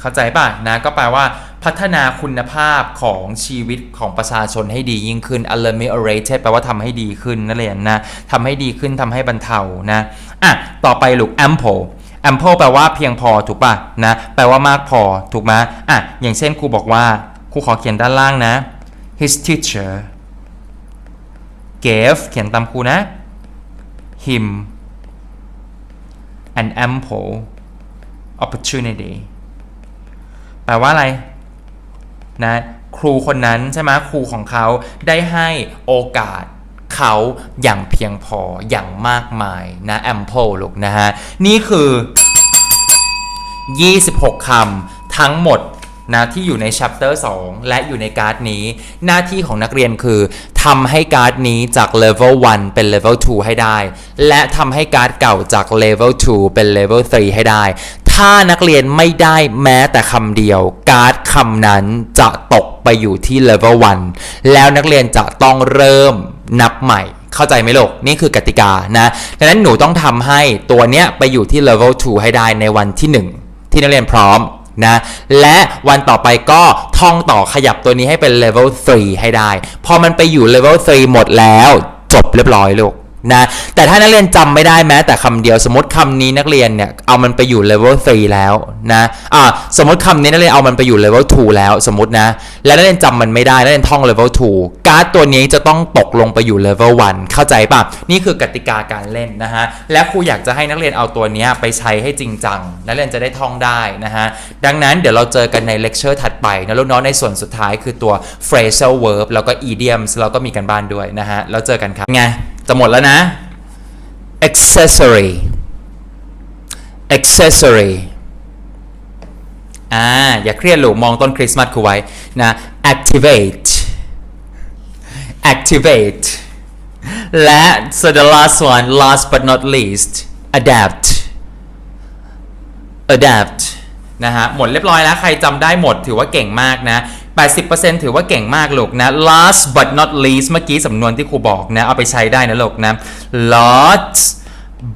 เข้าใจป่ะนะก็แปลว่าพัฒนาคุณภาพของชีวิตของประชาชนให้ดียิ่งขึ้น ameliorated แปลว่าทำให้ดีขึ้นนั่นเองนะทำให้ดีขึ้นทำให้บรรเทานะอะต่อไปลูก ample ample แปลว่าเพียงพอถูกป่ะนะแปลว่ามากพอถูกไหมอะอย่างเช่นครูบอกว่าครูขอเขียนด้านล่างนะ his teacher gave เขียนตามครูนะ him an ample opportunity แปลว่าอะไรนะครูคนนั้นใช่ไหมครูของเขาได้ให้โอกาสเขาอย่างเพียงพออย่างมากมายนะ ample ลูกนะฮะ นี่คือ 26 คำทั้งหมดนะที่อยู่ใน chapter 2 และอยู่ในการ์ดนี้ หน้าที่ของนักเรียนคือทำให้การ์ดนี้จาก level 1 เป็น level 2 ให้ได้ และทำให้การ์ดเก่าจาก level 2 เป็น level 3 ให้ได้ ถ้านักเรียนไม่ได้แม้แต่คำเดียว การ์ดคำนั้นจะตกไปอยู่ที่ level 1 แล้วนักเรียนจะต้องเริ่มนับใหม่เข้าใจไหมลูกนี่คือกติกานะดังนั้นหนูต้องทำให้ตัวเนี้ยไปอยู่ที่ level 2 ให้ได้ในวันที่ 1 ที่นักเรียนพร้อมนะและวันต่อไปก็ท่องต่อขยับตัวนี้ให้เป็น level 3 ให้ได้ พอมันไปอยู่ level 3 หมดแล้ว จบเรียบร้อยลูก นะแต่ถ้านักเรียนจำไม่ได้แม้แต่คำเดียวสมมติคำนี้นักเรียนเนี่ยเอามันไปอยู่ level 3แล้วนะอ่าสมมติคำนี้นักเรียนเอามันไปอยู่ level 2แล้วสมมตินะแล้วนักเรียนจำมันไม่ได้นักเรียนท่อง level 2การ์ดตัวนี้จะต้องตกลงไปอยู่ level 1เข้าใจป่ะนี่คือกติกาการเล่นนะฮะและครูอยากจะให้นักเรียนเอาตัวนี้ไปใช้ให้จริงจังนักเรียนจะได้ท่องได้นะฮะดังนั้นเดี๋ยวเราเจอกันในเลคเชอร์ถัดไปนะลูกน้องในส่วนสุดท้ายคือตัว phrasal verb แล้วก็ idioms เราก็มีกันบ้านด้วยนะฮะแล้วเจอกันครับไง จะหมดแล้วนะ accessory accessory อ่า อย่าเครียดลูกมองต้นคริสต์มาสครูไว้นะ activate activate และ so the last one last but not least adapt adapt นะฮะหมดเรียบร้อยแล้วใครจำได้หมดถือว่าเก่งมากนะ 80%ถือว่าเก่งมากลูกนะ last but not least เมื่อกี้สำนวนที่ครูบอกนะ เอาไปใช้ได้นะลูกนะ last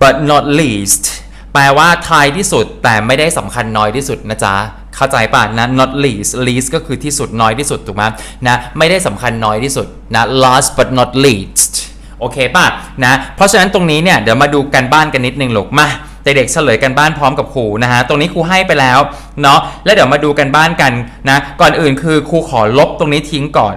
but not least แปลว่าท้ายที่สุดแต่ไม่ได้สำคัญน้อยที่สุดนะจ๊ะเข้าใจป่ะนะ not least least ก็คือที่สุดน้อยที่สุดถูกไหมนะไม่ได้สำคัญน้อยที่สุดนะ last but not least โอเคป่ะนะเพราะฉะนั้นตรงนี้เนี่ยเดี๋ยวมาดูกันบ้านกันนิดนึงลูกมา เด็กๆเฉลยกันบ้านพร้อมกับครูนะฮะตรงนี้ครูให้ไปแล้วเนาะแล้วเดี๋ยวมาดูกันบ้านกันนะก่อนอื่นคือครูขอลบตรงนี้ทิ้งก่อน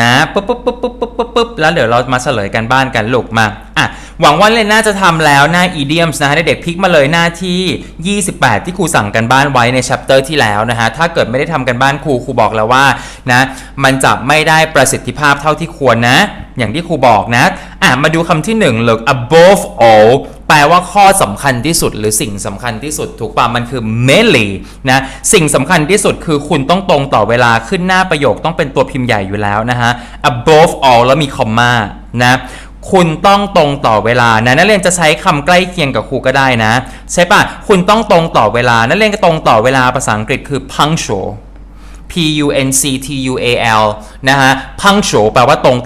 นะปุ๊บปุ๊บปุ๊บปุ๊บปุ๊บปุ๊บปุ๊บแล้วเดี๋ยวเรามาเฉลยกันบ้านกันลูกมาอะหวังว่าเล่นน่าจะทำแล้วหน้า idioms นะฮะเด็กๆพลิกมาเลยหน้าที่ 28 ที่ครูสั่งกันบ้านไว้ใน chapter ที่แล้วนะฮะถ้าเกิดไม่ได้ทำกันบ้านครูครูบอกแล้วว่านะมันจะไม่ได้ประสิทธิภาพเท่าที่ควรนะ อย่างที่ครูบอกนะ อะมาดูคำที่1เลย above all แปลว่าข้อสำคัญที่สุดหรือสิ่งสำคัญที่สุดถูกป่ะมันคือ mainly นะสิ่งสำคัญที่สุดคือคุณต้องตรงต่อเวลาขึ้นหน้าประโยคต้องเป็นตัวพิมพ์ใหญ่อยู่แล้วนะฮะ above all แล้วมีคอมมานะคุณต้องตรงต่อเวลานะนักเรียนจะใช้คำใกล้เคียงกับครูก็ได้นะ ใช่ป่ะคุณต้องตรงต่อเวลานักเรียนก็ตรงต่อเวลาภาษาอังกฤษคือ punctual P U N C T U A L นะฮะ punctual แปลว่าตรง